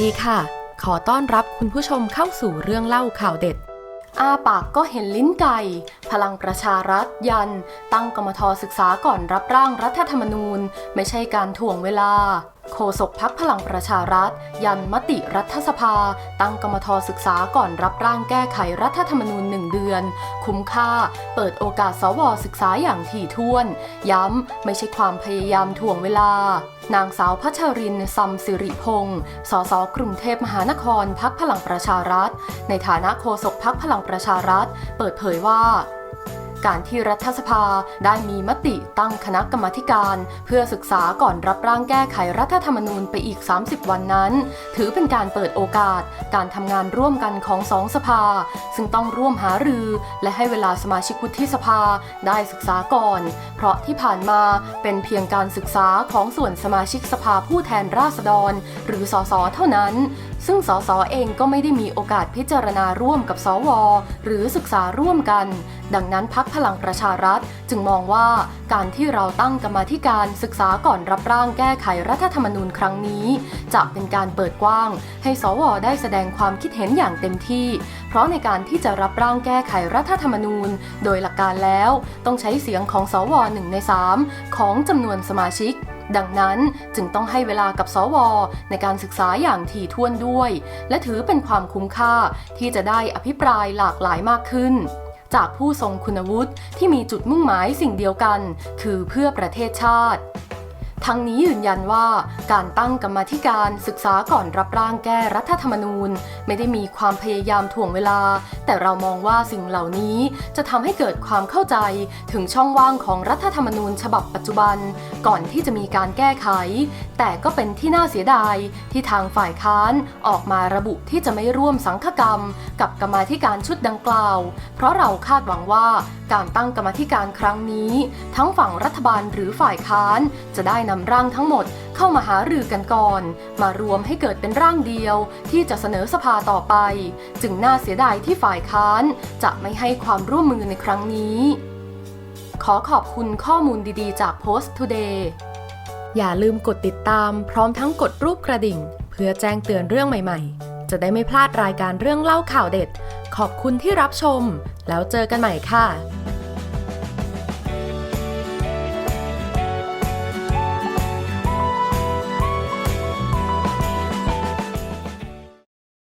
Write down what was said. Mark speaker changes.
Speaker 1: ดีค่ะ ขอต้อนรับคุณผู้ชมเข้าสู่เรื่องเล่าข่าวเด็ด อาปากก็เห็นลิ้นไก่ พลังประชารัฐยัน ตั้งกรมทศึกษาก่อนรับร่างรัฐธรรมนูญ ไม่ใช่การถ่วงเวลา โฆษกพักพลังประชารัฐ ยันมติรัฐสภา ตั้งกรรมทศึกษาก่อนรับร่างแก้ไขรัฐธรรมนูญหนึ่งเดือน คุ้มค่า เปิดโอกาสสวศึกษาอย่างถี่ถ้วน ย้ำ ไม่ใช่ความพยายามถ่วงเวลานางสาวพัชรินซัมสิริพงศ์สสกรุงเทพมหานครพักพลังประชารัฐ ในฐานะโฆษกพักพลังประชารัฐ เปิดเผยว่า การที่รัฐสภาได้มีมติตั้งคณะกรรมการ เพื่อศึกษาก่อนรับร่างแก้ไขรัฐธรรมนูญไปอีก 30 วันนั้น ถือเป็นการเปิดโอกาส การทำงานร่วมกันของสองสภา ซึ่งต้องร่วมหารือ และให้เวลาสมาชิกวุฒิสภาได้ศึกษาก่อน เพราะที่ผ่านมาเป็นเพียงการศึกษาของส่วนสมาชิกสภาผู้แทนราษฎร หรือสสเท่านั้น ซึ่งสสเองก็ไม่ได้มีโอกาสพิจารณาร่วมกับสว หรือศึกษาร่วมกัน ดังนั้นพักพลังประชารัฐจึงมองว่าการที่เราตั้งกรรมธิการศึกษาก่อนรับร่างแก้ไขรัฐธรรมนูญครั้งนี้ จะเป็นการเปิดกว้าง ให้สวได้แสดงความคิดเห็นอย่างเต็มที่ เพราะในการที่จะรับร่างแก้ไขรัฐธรรมนูญ โดยหลักการแล้ว ต้องใช้เสียงของสวหนึ่งใน3ของจำนวนสมาชิก ดังนั้นจึงต้องให้เวลากับสว ในการศึกษาอย่างถี่ถ้วนด้วย และถือเป็นความคุ้มค่าที่จะได้อภิปรายหลากหลายมากขึ้น จากผู้ทรงคุณวุฒิที่มีจุดมุ่งหมายสิ่งเดียวกัน คือเพื่อประเทศชาติ ทั้งนี้ยืนยันว่าการตั้งกรรมธิการศึกษาก่อนรับร่างแก้รัฐธรรมนูญ ไม่ได้มีความพยายามถ่วงเวลา แต่เรามองว่าสิ่งเหล่านี้จะทำให้เกิดความเข้าใจถึงช่องว่างของรัฐธรรมนูญฉบับปัจจุบัน ก่อนที่จะมีการแก้ไข แต่ก็เป็นที่น่าเสียดายที่ทางฝ่ายค้านออกมาระบุที่จะไม่ร่วมสังฆกรรม กับกรรมธิการชุดดังกล่าว เพราะเราคาดหวังว่าการตั้งกรรมธิการครั้งนี้ ทั้งฝั่งรัฐบาลหรือฝ่ายค้านจะได้นำร่างทั้งหมดเข้ามาหารือกันก่อน มารวมให้เกิดเป็นร่างเดียวที่จะเสนอสภาต่อไป จึงน่าเสียดายที่ฝ่ายค้านจะไม่ให้ความร่วมมือในครั้งนี้ ขอขอบคุณข้อมูลดีๆ จาก Post Today อย่าลืมกดติดตามพร้อมทั้งกดรูปกระดิ่ง เพื่อแจ้งเตือนเรื่องใหม่ๆ จะได้ไม่พลาดรายการเรื่องเล่าข่าวเด็ด ขอบคุณที่รับชม แล้วเจอกันใหม่ค่ะ